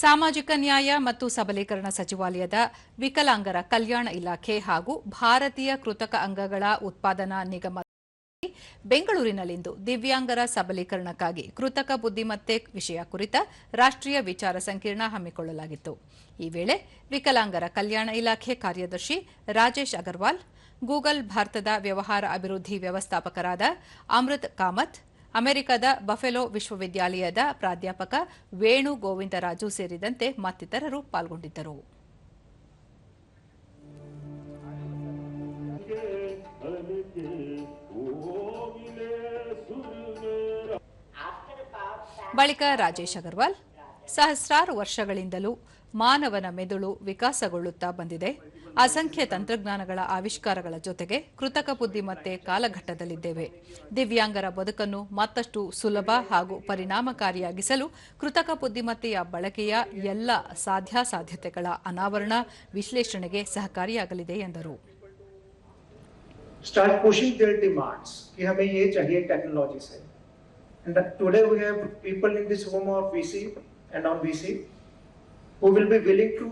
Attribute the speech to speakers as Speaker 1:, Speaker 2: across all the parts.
Speaker 1: ಸಾಮಾಜಿಕ ನ್ಯಾಯ ಮತ್ತು ಸಬಲೀಕರಣ ಸಚಿವಾಲಯದ ವಿಕಲಾಂಗರ ಕಲ್ಯಾಣ ಇಲಾಖೆ ಹಾಗೂ ಭಾರತೀಯ ಕೃತಕ ಅಂಗಗಳ ಉತ್ಪಾದನಾ ನಿಗಮ ಬೆಂಗಳೂರಿನಲ್ಲಿಂದು ದಿವ್ಯಾಂಗರ ಸಬಲೀಕರಣಕ್ಕಾಗಿ ಕೃತಕ ಬುದ್ದಿಮತ್ತೆ ವಿಷಯ ಕುರಿತ ರಾಷ್ಟ್ರೀಯ ವಿಚಾರ ಸಂಕಿರಣ ಹಮ್ಮಿಕೊಳ್ಳಲಾಗಿತ್ತು. ಈ ವೇಳೆ ವಿಕಲಾಂಗರ ಕಲ್ಯಾಣ ಇಲಾಖೆ ಕಾರ್ಯದರ್ಶಿ ರಾಜೇಶ್ ಅಗರ್ವಾಲ್, ಗೂಗಲ್ ಭಾರತದ ವ್ಯವಹಾರ ಅಭಿವೃದ್ಧಿ ವ್ಯವಸ್ಥಾಪಕರಾದ ಅಮೃತ್ ಕಾಮತ್ ಅಮೆರಿಕದ ಬಫೆಲೋ ವಿಶ್ವವಿದ್ಯಾಲಯದ ಪ್ರಾಧ್ಯಾಪಕ ವೇಣು ಗೋವಿಂದರಾಜು ಸೇರಿದಂತೆ ಮತ್ತಿತರರು ಪಾಲ್ಗೊಂಡಿದ್ದರು. ಬಳಿಕ ರಾಜೇಶ್ ಅಗರ್ವಾಲ್ ಸಹಸ್ರಾರು ವರ್ಷಗಳಿಂದಲೂ ಮಾನವನ ಮೆದುಳು ವಿಕಾಸಗೊಳ್ಳುತ್ತಾ ಬಂದಿದೆ ಅಸಂಖ್ಯ ತಂತ್ರಜ್ಞಾನಗಳ ಆವಿಷ್ಕಾರಗಳ ಜೊತೆಗೆ ಕೃತಕ ಬುದ್ಧಿಮತ್ತೆ ಕಾಲಘಟ್ಟದಲ್ಲಿದ್ದೇವೆ ದಿವ್ಯಾಂಗರ ಬದುಕನ್ನು ಮತ್ತಷ್ಟು ಸುಲಭ ಹಾಗೂ ಪರಿಣಾಮಕಾರಿಯಾಗಿಸಲು ಕೃತಕ ಬುದ್ಧಿಮತ್ತೆಯ ಬಳಕೆಯ ಎಲ್ಲ ಸಾಧ್ಯಾಸಾಧ್ಯತೆಗಳ ಅನಾವರಣ ವಿಶ್ಲೇಷಣೆಗೆ ಸಹಕಾರಿಯಾಗಲಿದೆ ಎಂದರು
Speaker 2: start pushing their demands कि हमें ये चाहिए टेक्नोलॉजी से and that today we have people in this home of VC and on VC who will be willing to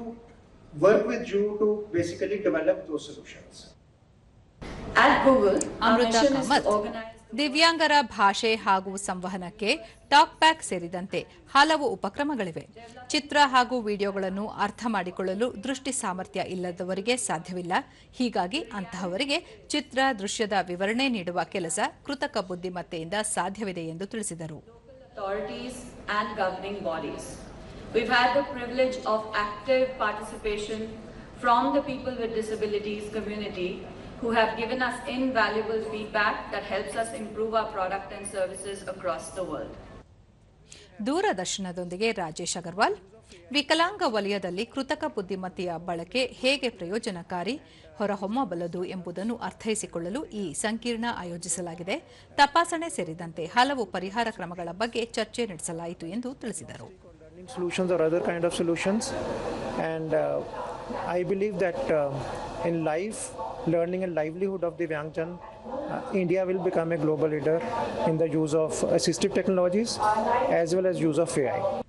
Speaker 2: work with you to basically develop those solutions.
Speaker 3: At Google, Amrita Kamath,
Speaker 1: ದಿವ್ಯಾಂಗರ ಭಾಷೆ ಹಾಗೂ ಸಂವಹನಕ್ಕೆ talk pack ಸೇರಿದಂತೆ ಹಲವು ಉಪಕ್ರಮಗಳಿವೆ. ಚಿತ್ರ ಹಾಗೂ ವಿಡಿಯೋಗಳನ್ನು ಅರ್ಥ ಮಾಡಿಕೊಳ್ಳಲು ದೃಷ್ಟಿ ಸಾಮರ್ಥ್ಯ ಇಲ್ಲದವರಿಗೆ ಸಾಧ್ಯವಿಲ್ಲ. ಹೀಗಾಗಿ ಅಂತಹವರಿಗೆ ಚಿತ್ರ ದೃಶ್ಯದ ವಿವರಣೆ ನೀಡುವ ಕೆಲಸ ಕೃತಕ ಬುದ್ಧಿಮತ್ತೆಯಿಂದ ಸಾಧ್ಯವಿದೆ ಎಂದು ತಿಳಿಸಿದರು.
Speaker 3: We've had the privilege of active participation from the people with disabilities community who have given us invaluable feedback that helps us improve our product and services across the world.
Speaker 1: ದೂರದರ್ಶನದೊಂದಿಗೆ Rajesh Agarwal ವಿಕಲಾಂಗ ವಲಯದಲ್ಲಿ ಕೃತಕ ಬುದ್ಧಿಮತ್ತೆಯ ಬಳಕೆ ಹೇಗೆ ಪ್ರಯೋಜನಕಾರಿ ಹೊರಹೊಮ್ಮಬಲ್ಲದು ಎಂಬುದನ್ನು ಅರ್ಥೈಸಿಕೊಳ್ಳಲು ಈ ಸಂಕೀರ್ಣ ಆಯೋಜಿಸಲಾಗಿದೆ ತಪಾಸಣೆ ಸೇರಿದಂತೆ ಹಲವು ಪರಿಹಾರ ಕ್ರಮಗಳ ಬಗ್ಗೆ ಚರ್ಚೆ ನಡೆಸಲಾಯಿತು ಎಂದು ತಿಳಿಸಿದರು
Speaker 2: Solutions or other kind of solutions and uh, I believe that uh, in life, learning and livelihood of the Vyangjan, uh, India will become a global leader in the use of assistive technologies as well as use of AI.